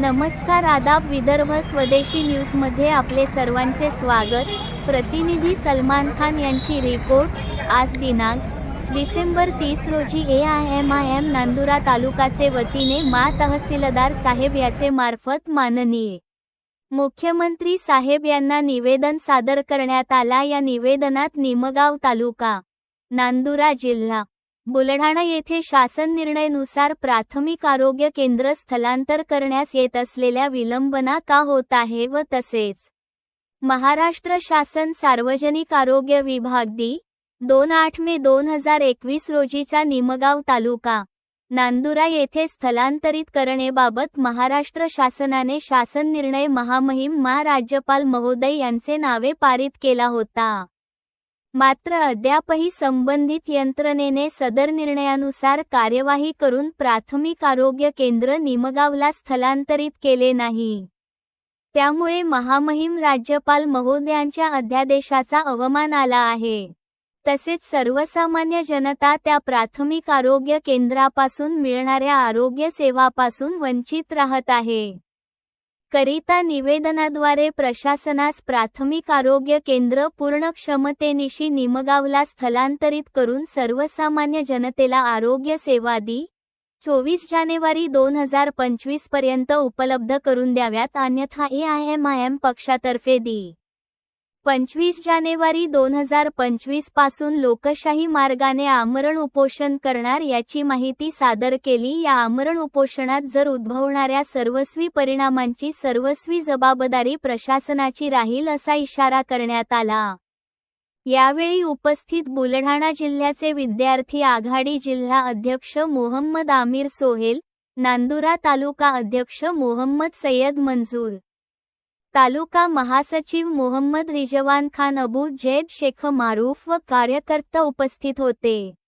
नमस्कार आदाब विदर्भ स्वदेशी न्यूजमध्ये आपले सर्वांचे स्वागत. प्रतिनिधी सलमान खान यांची रिपोर्ट आज दिनांक डिसेंबर तीस रोजी A I M I M Nandura तालुकाचे वतीने मा तहसीलदार साहेब याचे मार्फत माननीय मुख्यमंत्री साहेब यांना निवेदन सादर करण्यात आला. या निवेदनात निमगाव तालुका नांदुरा जिल्हा बुलढाणा येथे शासन निर्णयनुसार प्राथमिक आरोग्य केंद्र स्थलांतर करण्यास येत असलेल्या विलंबना का होत आहे व तसेच महाराष्ट्र शासन सार्वजनिक आरोग्य विभाग दी दोन आठ मे दोन हजार एकवीस रोजीचा निमगाव तालुका नांदुरा येथे स्थलांतरित करणेबाबत महाराष्ट्र शासनाने शासन निर्णय महामहिम महाराज्यपाल महोदय यांचे नावे पारित केला होता. मात्र अद्यापही संबंधित यंत्रणेने सदर निर्णयानुसार कार्यवाही करून प्राथमिक आरोग्य केंद्र निमगावला स्थलांतरित केले नाही. त्यामुळे महामहिम राज्यपाल महोदयांच्या अध्यादेशाचा अवमान आला आहे. तसेच सर्वसामान्य जनता त्या प्राथमिक आरोग्य केंद्रापासून मिळणाऱ्या आरोग्य सेवापासून वंचित राहत आहे. करिता निवेदनाद्वारे प्रशासनास प्राथमिक आरोग्य केंद्र पूर्ण क्षमतेनिशी निमगावला स्थलांतरित करून सर्वसामान्य जनतेला आरोग्य सेवा दी. चोवीस जानेवारी दोन हजार पंचवीसपर्यंत उपलब्ध करून द्याव्यात अन्यथा A I M I M पक्षातर्फे दी. पंचवीस जानेवारी दोन हजार पंचवीसपासून लोकशाही मार्गाने आमरण उपोषण करणार याची माहिती सादर केली. या आमरण उपोषणात जर उद्भवणाऱ्या सर्वस्वी परिणामांची सर्वस्वी जबाबदारी प्रशासनाची राहील असा इशारा करण्यात आला. यावेळी उपस्थित बुलढाणा जिल्ह्याचे विद्यार्थी आघाडी जिल्हा अध्यक्ष मोहम्मद आमिर सोहेल नांदुरा तालुका अध्यक्ष मोहम्मद सय्यद मंजूर तालुका महासचिव मोहम्मद रिजवान खान अबू जैद शेख मारूफ व कार्यकर्ता उपस्थित होते.